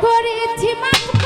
করেছি মাত্র